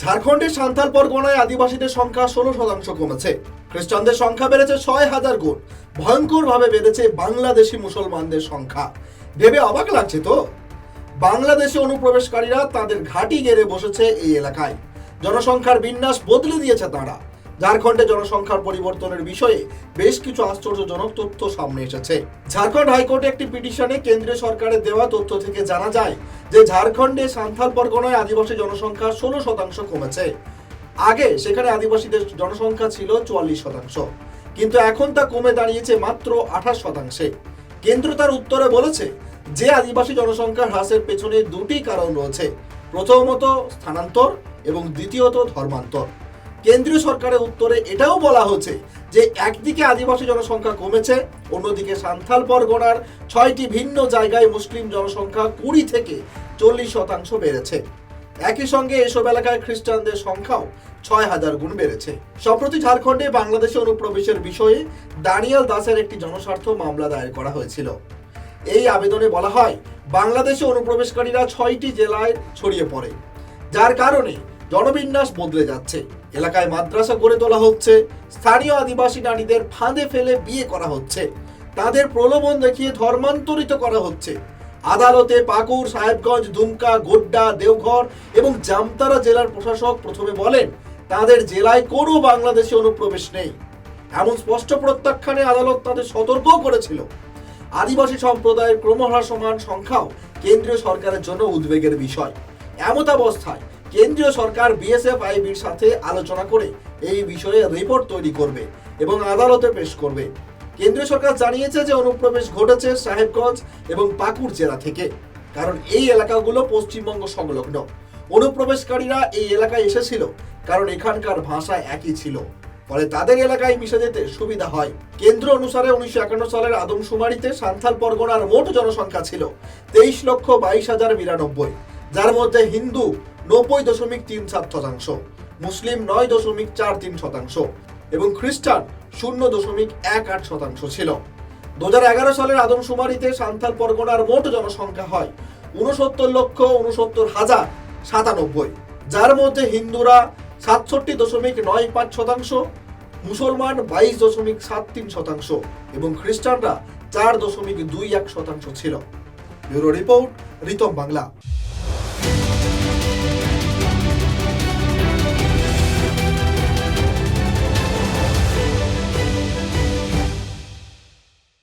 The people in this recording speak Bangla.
ঝাড়খণ্ডের সান্থাল পরগনায় আদিবাসীদের সংখ্যা ষোলো শতাংশ কমেছে। খ্রিস্টানদের সংখ্যা বেড়েছে ছয় হাজার গুণ। ভয়ঙ্করভাবে বেড়েছে বাংলাদেশি মুসলমানদের সংখ্যা। ভেবে অবাক লাগছে তো? বাংলাদেশি অনুপ্রবেশকারীরা তাদের ঘাঁটি গেড়ে বসেছে এই এলাকায়। জনসংখ্যার বিন্যাস বদলে দিয়েছে তারা। ঝাড়খণ্ডে জনসংখ্যার পরিবর্তনের বিষয়ে বেশ কিছু আশ্চর্যজনক তথ্য সামনে এসেছে। ঝাড়খণ্ড হাইকোর্টে একটি পিটিশনে কেন্দ্রীয় সরকারের দেওয়া তথ্য থেকে জানা যায় যে ঝাড়খণ্ডে সান্থাল পরগনায় আদিবাসী জনসংখ্যা ষোলো শতাংশ কমেছে। আগে সেখানে আদিবাসীদের জনসংখ্যা ছিল চুয়াল্লিশ শতাংশ। কিন্তু এখন তা কমে দাঁড়িয়েছে মাত্র আঠাশ শতাংশে। কেন্দ্র তার উত্তরে বলেছে, যে আদিবাসী জনসংখ্যা হ্রাসের পেছনে দুটি কারণ রয়েছে। প্রথমত, স্থানান্তর এবং দ্বিতীয়ত, ধর্মান্তর। কেন্দ্রীয় সরকারের উত্তরে এটাও বলা হচ্ছে যে একদিকে আদিবাসী জনসংখ্যা কমেছে, অন্যদিকে সান্থাল পরগনার ছয়টি ভিন্ন জায়গায় মুসলিম জনসংখ্যা কুড়ি থেকে চল্লিশ শতাংশ বেড়েছে। একই সঙ্গে এসব এলাকায় খ্রিস্টানদের সংখ্যাও ছয় হাজার গুণ বেড়েছে। সম্প্রতি ঝাড়খণ্ডে বাংলাদেশে অনুপ্রবেশের বিষয়ে দানিয়াল দাসের একটি জনস্বার্থ মামলা দায়ের করা হয়েছিল। এই আবেদনে বলা হয়, বাংলাদেশে অনুপ্রবেশকারীরা ছয়টি জেলায় ছড়িয়ে পড়ে। যার কারণে জনবিন্যাস বদলে যাচ্ছে। এলাকায় মাদ্রাসা গড়ে তোলা হচ্ছে। স্থানীয় আদিবাসী নারীদের ফাঁদে ফেলে বিয়ে করা হচ্ছে। তাদের প্রলোভন দেখিয়ে ধর্মান্তরিত করা হচ্ছে। আদালতে পাকুর সাহেবগঞ্জ, দুমকা, গোড্ডা, দেওঘর এবং জামতারা জেলার প্রশাসক প্রথমে বলেন, তাদের জেলায় কোনো বাংলাদেশি অনুপ্রবেশ নেই। এমন স্পষ্ট প্রত্যাখ্যানে আদালত তাদের সতর্কও করেছিল। আদিবাসী সম্প্রদায়ের ক্রমহ্রাসমান সংখ্যাও কেন্দ্রীয় সরকারের জন্য উদ্বেগের বিষয়। এমতাবস্থায় কেন্দ্রীয় সরকার বিএসএফ, আইবির সাথে আলোচনা করে এই বিষয়ে রিপোর্ট তৈরি করবে এবং আদালতে পেশ করবে। কেন্দ্রীয় সরকার জানিয়েছে যে অনুপ্রবেশ ঘটেছে সাহেবগঞ্জ এবং পাকুড় জেলা থেকে, কারণ এই এলাকাগুলো পশ্চিমবঙ্গ সংলগ্ন। অনুপ্রবেশকারীরা এই এলাকায় এসেছিল, কারণ এখানকার ভাষা একই ছিল। ফলে তাদের এলাকায় মিশে যেতে সুবিধা হয়। কেন্দ্র অনুসারে উনিশশো একান্ন সালের আদমশুমারিতে সান্থাল পরগনার মোট জনসংখ্যা ছিল তেইশ লক্ষ বাইশ হাজার বিরানব্বই, যার মধ্যে হিন্দু নব্বই দশমিক তিন সাত শতাংশ, মুসলিম নয় দশমিক চার তিন শতাংশ এবং খ্রিস্টান শূন্য দশমিক এক আট শতাংশ ছিল। দু এগারো সালের আদমশুমারিতে সান্থাল পরগনার মোট জনসংখ্যা হয় উনসত্তর লক্ষ উনসত্তর হাজার সাতানব্বই, যার মধ্যে হিন্দুরা সাতষট্টি দশমিক নয় পাঁচ শতাংশ, মুসলমান বাইশ দশমিক সাত তিন শতাংশ এবং খ্রিস্টানরা চার দশমিক দুই এক শতাংশ ছিল। Bureau report, Ritam Bangla.